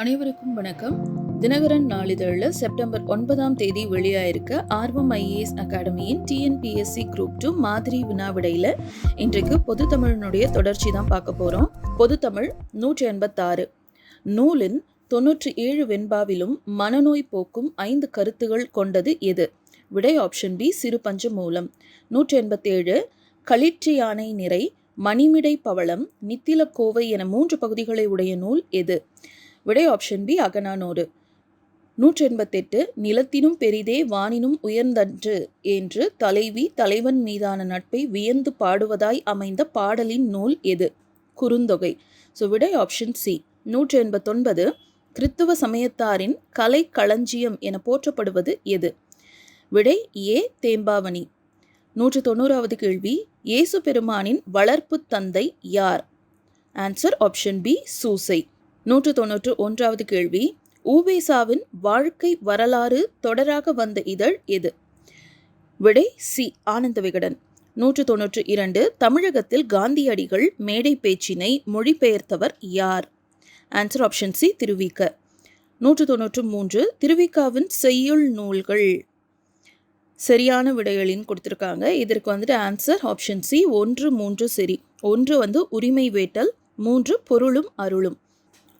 அனைவருக்கும் வணக்கம். தினகரன் நாளிதழில் செப்டம்பர் ஒன்பதாம் தேதி வெளியாயிருக்க ஆர்வம் ஐஏஎஸ் அகாடமியின் டிஎன்பிஎஸ்சி குரூப் டூ மாதிரி வினாவிடையில் இன்றைக்கு பொது தமிழனுடைய தொடர்ச்சி தான் பார்க்க போகிறோம் பொது தமிழ் நூற்றி எண்பத்தாறு. நூலின் தொன்னூற்றி ஏழு வெண்பாவிலும் மனநோய் போக்கும் ஐந்து கருத்துகள் கொண்டது எது? விடை ஆப்ஷன் பி சிறு பஞ்ச மூலம். நூற்றி எண்பத்தேழு களிற்று யானை நிறை மணிமிடை பவளம் நித்தில கோவை என மூன்று பகுதிகளை உடைய நூல் எது? விடை ஆப்ஷன் பி அகனானோடு நூற்றி எண்பத்தெட்டு நிலத்தினும் பெரிதே வானினும் உயர்ந்தன்று என்று தலைவி தலைவன் மீதான நட்பை வியந்து பாடுவதாய் அமைந்த பாடலின் நூல் எது? குறுந்தொகை. ஸோ விடை ஆப்ஷன் சி நூற்றி எண்பத்தொன்பது கிறித்துவ சமயத்தாரின் கலை களஞ்சியம் என போற்றப்படுவது எது? விடை ஏ தேம்பாவணி. நூற்று தொண்ணூறாவது கேள்வி இயேசு பெருமானின் வளர்ப்பு தந்தை யார்? Answer option B Soosai. நூற்று தொன்னூற்று ஒன்றாவது கேள்வி. ஊவேசாவின் வாழ்க்கை வரலாறு தொடராக வந்த இதழ் எது? விடை சி. ஆனந்த விகடன் நூற்று தொன்னூற்று இரண்டு. தமிழகத்தில் காந்தியடிகள் மேடை பேச்சினை மொழிபெயர்த்தவர் யார்? ஆன்சர் ஆப்ஷன் சி திருவிக்க நூற்று தொன்னூற்று மூன்று. திருவிக்காவின் செய்யுள் நூல்கள். சரியான விடைகளின் கொடுத்துருக்காங்க. இதற்கு வந்துட்டு ஆன்சர் ஆப்ஷன் சி ஒன்று மூன்று சரி. ஒன்று வந்து உரிமை வேட்டல் மூன்று பொருளும் அருளும்.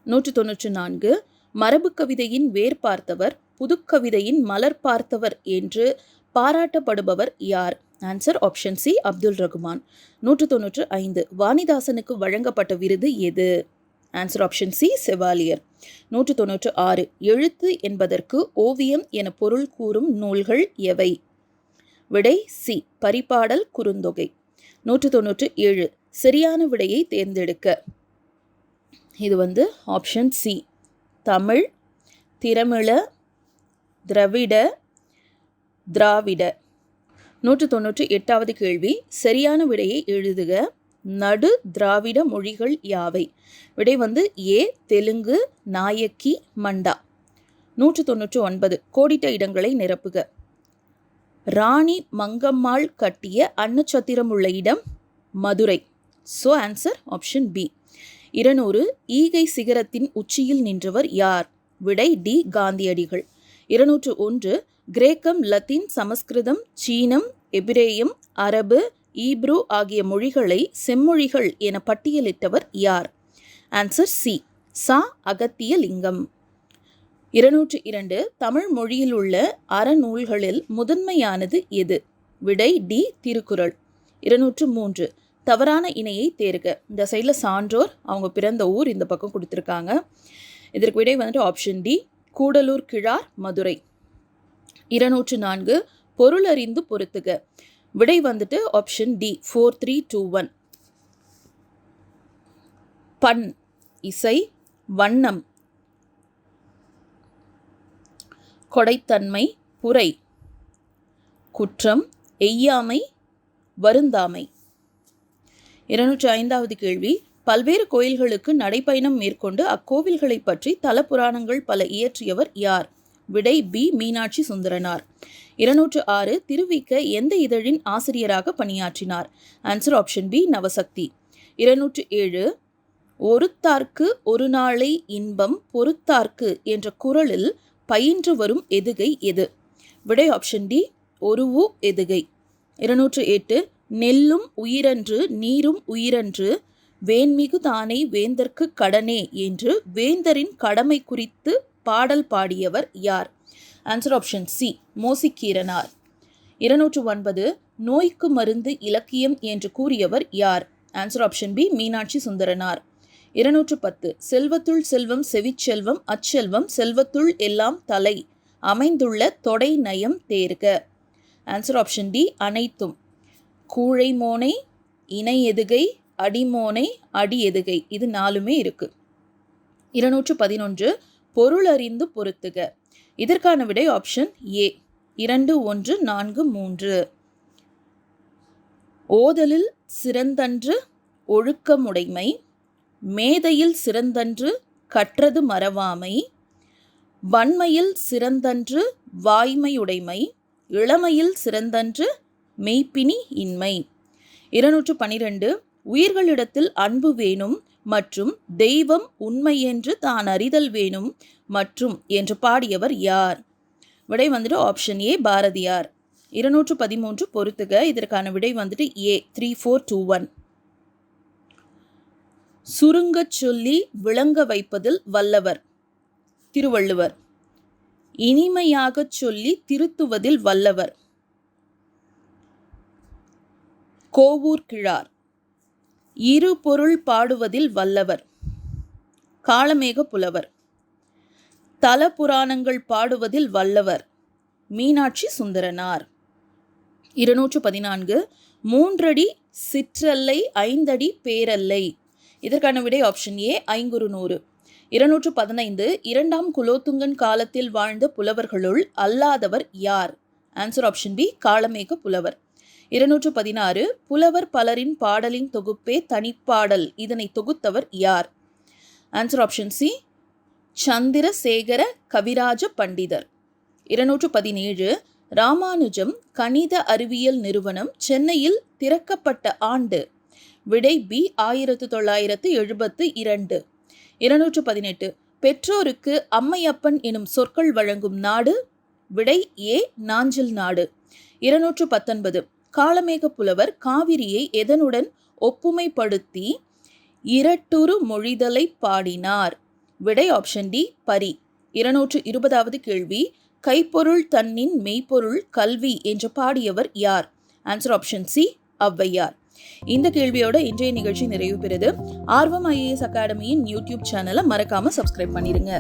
நூற்று தொன்னூற்று நான்கு மரபு கவிதையின் வேர் பார்த்தவர் புதுக்கவிதையின் மலர் பார்த்தவர் என்று பாராட்டப்படுபவர் யார்? Answer option C Abdul Rahman நூற்று தொன்னூற்று ஐந்து வாணிதாசனுக்கு வழங்கப்பட்ட விருது எது? Answer option C chevalier. நூற்று தொன்னூற்று ஆறு எழுத்து என்பதற்கு ஓவியம் என பொருள் கூறும் நூல்கள் எவை? விடை சி பரிபாடல் குறுந்தொகை. நூற்று தொன்னூற்று ஏழு சரியான விடையை தேர்ந்தெடுக்க. இது வந்து ஆப்ஷன் சி தமிழ் திரமிழ திரவிட திராவிட. நூற்று தொண்ணூற்றி எட்டாவது கேள்வி. சரியான விடையை எழுதுக. நடு திராவிட மொழிகள் யாவை? விடை வந்து ஏ தெலுங்கு நாயக்கி மண்டா. நூற்று தொண்ணூற்று ஒன்பது. கோடிட்ட இடங்களை நிரப்புக. ராணி மங்கம்மாள் கட்டிய அன்னச்சத்திரம் உள்ள இடம் Madurai. So answer option B இருநூறு ஈகை சிகரத்தின் உச்சியில் நின்றவர் யார்? விடை டி காந்தியடிகள். இருநூற்று ஒன்று கிரேக்கம் லத்தீன் சமஸ்கிருதம் சீனம் எபிரேயம் அரபு ஈப்ரூ ஆகிய மொழிகளை செம்மொழிகள் என பட்டியலிட்டவர் யார்? Answer C. சா. அகத்திய லிங்கம் இருநூற்று இரண்டு தமிழ் மொழியில் உள்ள அறநூல்களில் முதன்மையானது எது? விடை டி. திருக்குறள். இருநூற்று மூன்று தவறான இணையை தேர்க. இந்த சைடில் சான்றோர் அவங்க பிறந்த ஊர் இந்த பக்கம் கொடுத்துருக்காங்க. இதற்கு விடை வந்துட்டு ஆப்ஷன் டி கூடலூர் கிழார் மதுரை. இருநூற்று நான்கு பொருளறிந்து பொருத்துக விடை வந்துட்டு option D four three two one பண் இசை வண்ணம். கொடைத்தன்மை புரை. குற்றம் எய்யாமை வருந்தாமை. இருநூற்றி ஐந்தாவது கேள்வி. பல்வேறு கோயில்களுக்கு நடைப்பயணம் மேற்கொண்டு அக்கோவில்களை பற்றி தல புராணங்கள் பல இயற்றியவர் யார்? விடை பி. மீனாட்சி சுந்தரனார். இருநூற்று ஆறு திருவிக்க எந்த இதழின் ஆசிரியராக பணியாற்றினார்? Answer option B Navasakthi. இருநூற்று ஏழு ஒருத்தார்க்கு ஒரு நாளை இன்பம் பொறுத்தார்க்கு என்ற குரலில் பயின்று வரும் எதுகை எது? விடை ஆப்ஷன் டி ஒருவு எதுகை. இருநூற்று எட்டு நெல்லும் உயிரன்று நீரும் உயிரன்று வேன்மிகு தானே வேந்தர்க்கு கடனே என்று வேந்தரின் கடமை குறித்து பாடல் பாடியவர் யார்? Answer option C Mosikeeranar. இருநூற்று ஒன்பது நோய்க்கு மருந்து இலக்கியம் என்று கூறியவர் யார்? Answer option B Meenakshi Sundaranar. இருநூற்று பத்து செல்வத்துள் செல்வம் செவிச்செல்வம் அச்செல்வம் செல்வத்துள் எல்லாம் தலை அமைந்துள்ள தொடை நயம் தேர்க. ஆன்சர் ஆப்ஷன் டி அனைத்தும். கூழை மோனை இணை எதுகை அடிமோனை அடி எதுகை இது நாலுமே இருக்கு. இருநூற்று பதினொன்று பொருளறிந்து பொருத்துக. இதற்கான விடை ஆப்ஷன் ஏ இரண்டு ஒன்று நான்கு மூன்று. ஓதலில் சிறந்தன்று ஒழுக்கமுடைமை மேதையில் சிறந்தன்று கற்றது மறவாமை வன்மையில் சிறந்தன்று வாய்மையுடைமை இளமையில் சிறந்தன்று மெய்ப்பினி இன்மை. இருநூற்று பனிரெண்டு உயிர்களிடத்தில் அன்பு வேணும் மற்றும் தெய்வம் உண்மை என்று தான் அறிதல் வேணும் மற்றும் என்று பாடியவர் யார்? விடை வந்துட்டு ஆப்ஷன் ஏ பாரதியார். இருநூற்று பதிமூன்று பொறுத்துக. இதற்கான விடை வந்துட்டு A three four two one சுருங்கச் சொல்லி விளங்க வைப்பதில் வல்லவர் திருவள்ளுவர். இனிமையாகச் சொல்லி திருத்துவதில் வல்லவர். கோவூர் கிழார். இரு பொருள் பாடுவதில் வல்லவர். காலமேக புலவர். தல புராணங்கள் பாடுவதில் வல்லவர். மீனாட்சி சுந்தரனார். இருநூற்று பதினான்கு மூன்றடி சிற்றல்லை ஐந்தடி பேரல்லை. இதற்கான விடை ஆப்ஷன் ஏ ஐங்குறு நூறு இருநூற்று பதினைந்து இரண்டாம் குலோத்துங்கன் காலத்தில் வாழ்ந்த புலவர்களுள் அல்லாதவர் யார்? ஆன்சர் ஆப்ஷன் பி காலமேக புலவர். இருநூற்று பதினாறு புலவர் பலரின் பாடலின் தொகுப்பே தனிப்பாடல். இதனை தொகுத்தவர் யார்? Answer option C Chandrasekara Kaviraja Pandithar. இருநூற்று பதினேழு ராமானுஜம் கணித அறிவியல் நிறுவனம் சென்னையில் திறக்கப்பட்ட ஆண்டு. விடை பி ஆயிரத்து தொள்ளாயிரத்து எழுபத்து இரண்டு. இருநூற்று பதினெட்டு பெற்றோருக்கு அம்மையப்பன் எனும் சொற்கள் வழங்கும் நாடு. விடை ஏ நாஞ்சில் நாடு. இருநூற்று பத்தொன்பது காளமேக புலவர் காவிரியை எதனுடன் ஒப்புமைப்படுத்தி இரட்டுரு மொழிதலை பாடினார்? விடை ஆப்ஷன் டி பரி. இருநூற்று இருபதாவது கேள்வி. கைப்பொருள் தன்னின் மெய்ப்பொருள் கல்வி என்று பாடியவர் யார்? Answer option C Avvaiyar. இந்த கேள்வியோட இன்றைய நிகழ்ச்சி நிறைவு பெறுது. ஆர்வம் ஐஏஎஸ் அகாடமியின் யூடியூப் சேனலை மறக்காம சப்ஸ்கிரைப் பண்ணிடுங்க